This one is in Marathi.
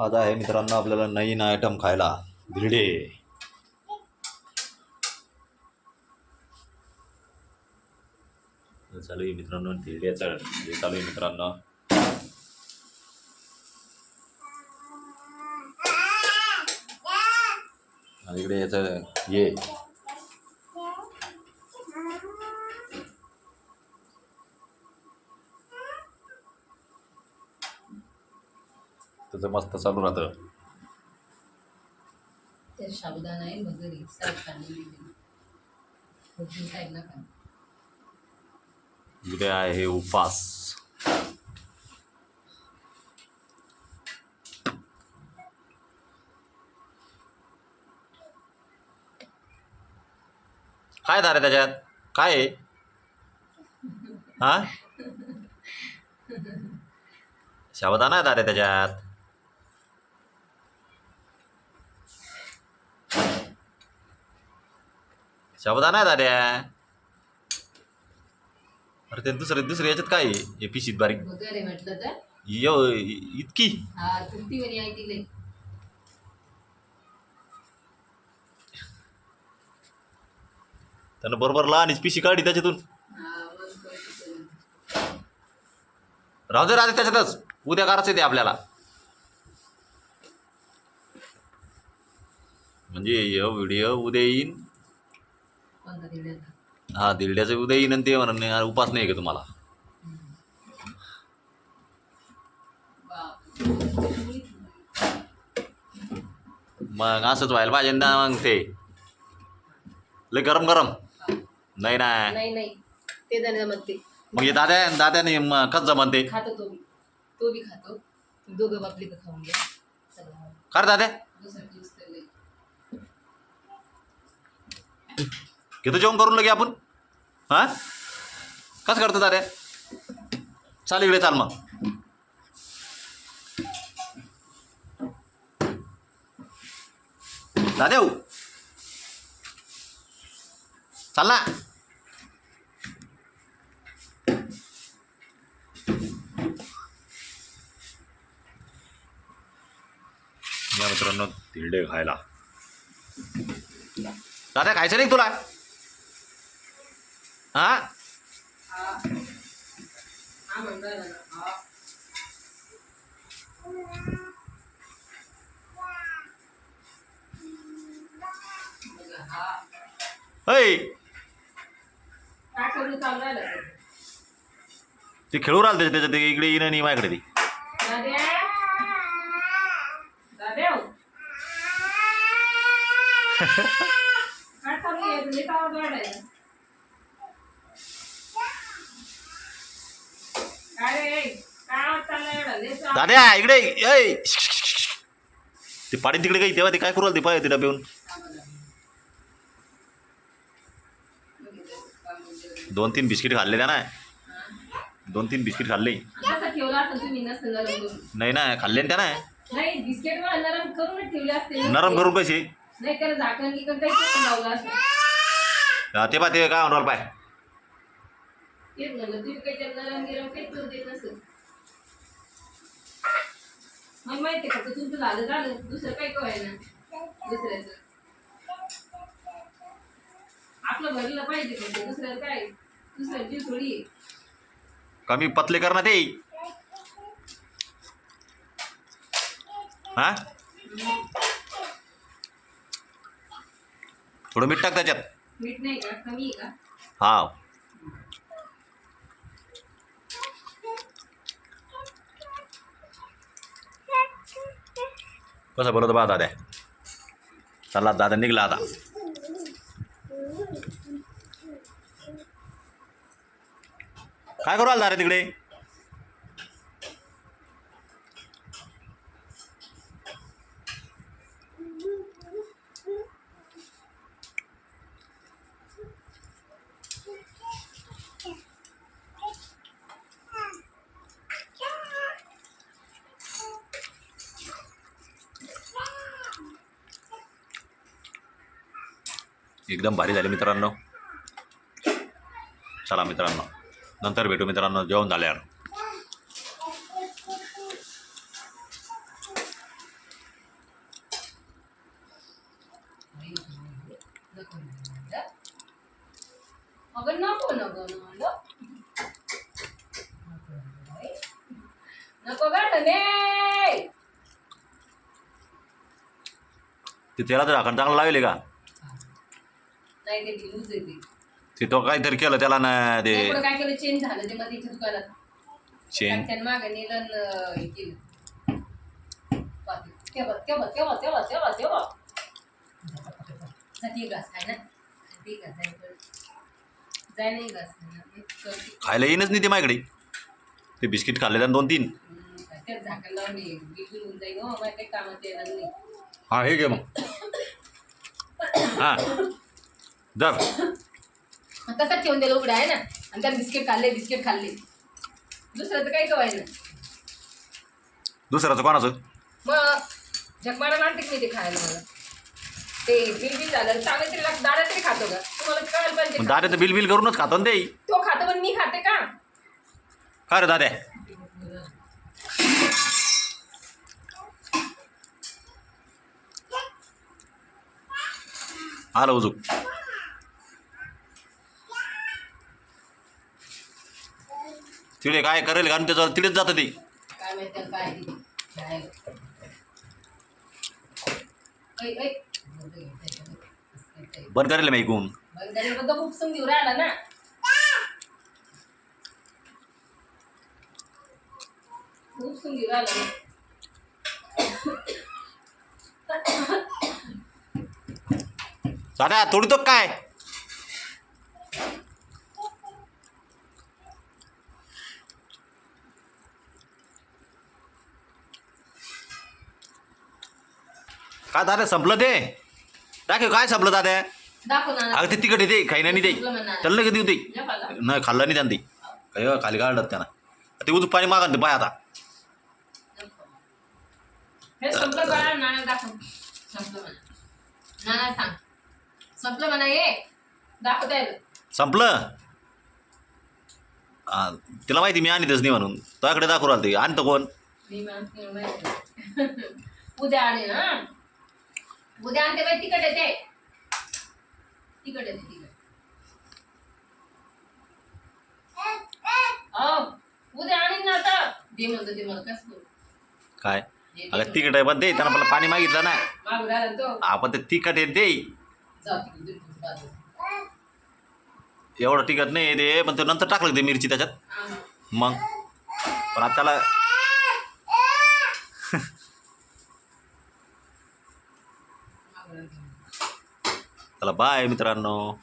आज आहे मित्रांनो आपल्याला नवीन आयटम खायला. भिरडे चालू आहे मित्रांनो धिरड्याचं हे चालू आहे मित्रांनो. इकडे याचं ये. त्याचं मस्त चालू राहतं. ते साबुदाणा आहे इकडे आहे उपास. काय दार आहे त्याच्यात? काय आहे? हा? शाबदाना आहे दार आहे त्याच्यात. शाबदाना आहे दाऱ्या अरे ते दुसरे दुसरे याच्यात काय आहे? हे पिशीत बारीक. वगैरे म्हटलं तर? यो इतकी? हा तुमची त्यानं बरोबर लहानच पिशी काढली त्याच्यातून. हा मग कळतं तुला. राहू दे राहते त्याच्यातच. उद्या करायचं ते आपल्याला. म्हणजे व्हिडिओ उद्या येईन. हा दिरड्याचं उद्या येईन आणि ते म्हणा उपास नाही का तुम्हाला? मग असंच व्हायला पाहिजे ना मग ते. लय गरम गरम. नाही ना. नाही नाही. ते जण म्हणते. मग हे दाद्या दाद्याने म- कच जमन ते. खातो तो बी. तो बी खातो. दोघं बापली का खाऊन घ्या. सगळं का रे दाद्या दुसरं दिवस. घेतो जेवण करून लगे आपण. हां? कसं करतो दाद्या चाल इकडे चाल मग. दादेऊ हो. चाल ना. या मित्रांनो धिरडे खायला. दादा खायचं नाही तुला? हा? ते? खेळू राहिलं त्याच्या त्याच्यात ते इकडे येणं नाही माझ्याकडे ती दाद्या दाद्या हो. काय चालू आहे तुझे का आवाज वाढायला काय रे काय आवाज चाललाय एवढा लय चालू- दाद्या इकडे ऐ. ते पाणी तिकडे काही तेव्हा ते काय करू ते पाय ते दोन तीन बिस्किट खाल्ले त्या ना दोन तीन बिस्किट खाल्ले नाही ना खाल्ले ना त्या ना नाही बिस्किट मला नरम करून हा, ते पा ते काय म्हणून पाय? मग माहिती का? तुमचं झालं झालं. दुसरं काही कळाय ना दुसऱ्याचं. आपलं भरलं पाहिजे काय? दुसऱ्या जीव थोडी आहे. कमी पतले कर ना ते. हा? थोडं मीठ टाक त्याच्यात. मीठ नाही का? कमी आहे का? हा. कसं बोलतो बा दादा? चला दादा निघला आता. काय करू आला दादा तिकडे? Gigdam bari dari mitra no. Salam mitra no. Nanti berdua mitra no jauh dalian. Tidak ada, kan? Tangan lagi, kan? नाही ते येते. ते तो काहीतरी केलं त्याला ना ते पुढे काय केलं चेंज झालं ते मध्ये इथे दुकानात. चेन त्यानं मागं नेलं आणि हे केलं. पाहते. तेव्हा तेव्हा तेव्हा तेव्हा तेव्हा तेव्हा साठी घास खाय ना. साठी घास जाय पण. जाय नाही घास खाय ना. एक करते. खायला येईनच नाही ते माझ्याकडे. ते बिस्किट खाल्ले त्यानं दोन तीन. हम्म. बिलकुल होऊन जाईल हो. मला काही कामात येणार नाही. हा हे घे मग. हा. जर तसंच ठेवून दिलं उघडं आहे ना. आणि त्यात बिस्किट खाल्ले बिस्किट खाल्ले. दुसरं तर काही कवाय ना दुसऱ्याचं कोणाचं? मग जगमारा मारते की नाही ते खायला मला. ते बिल बिल झालं. चांगलं तरी लागतं दादा तरी खातो का तुम्हाला कळायला पाहिजे का? दाद्याचं बिल बिल करूनच खातो ना ते. तो खातो पण मी खाते का? का रे दाद्या आलं उजूक. तिकडे काय करेल का आणि त्याच्यावर तिकडेच जातं ते काय माहिती त्याला काय आहे ते. काय आहे. ऐ, ऐ. बंद करेल मी ऐकून बरं, त्याने बद्दल खूप राहिला ना राहिला ना काय काय दाद्या संपलं ते? दाखव काय संपलं दाखव ना अगं ते तिकट येते खाईना नाही ते. त्याला लगेच देऊ ते. नाही खाल्लं. नाही त्यानं. ते काय खाली काढलं त्यानं. ते उजू पाणी मागा ते पाय आता. हे संपलं बाळा नाना दाखव. संपलं म्हणा. नाना सांग. संपलं म्हणा ये दाखवता येईल संपलं? तिला माहिती मी आणतच नाही म्हणून. तुझ्याकडे दाखवू राहिलं ते. आणतं कोण. उद्या आले ना उद्या आणते बाई तिकट येते. तिकट येते तिकट हो उद्या आणीन ना आता. दे म्हणतो ते मला कसं करू? काय? दे, दे अगं तिकट आहे पण ते त्यानं आपल्याला पाणी मागितलं ना. मागून राहिला तो. आपण ते तिखट आहे ते जाऊ तिकडे दे. एवढं तिखट नाही ते पण ते नंतर टाकलं ते मिरची त्याच्यात. मग? पण आता त्याला चला बाय मित्रांनो.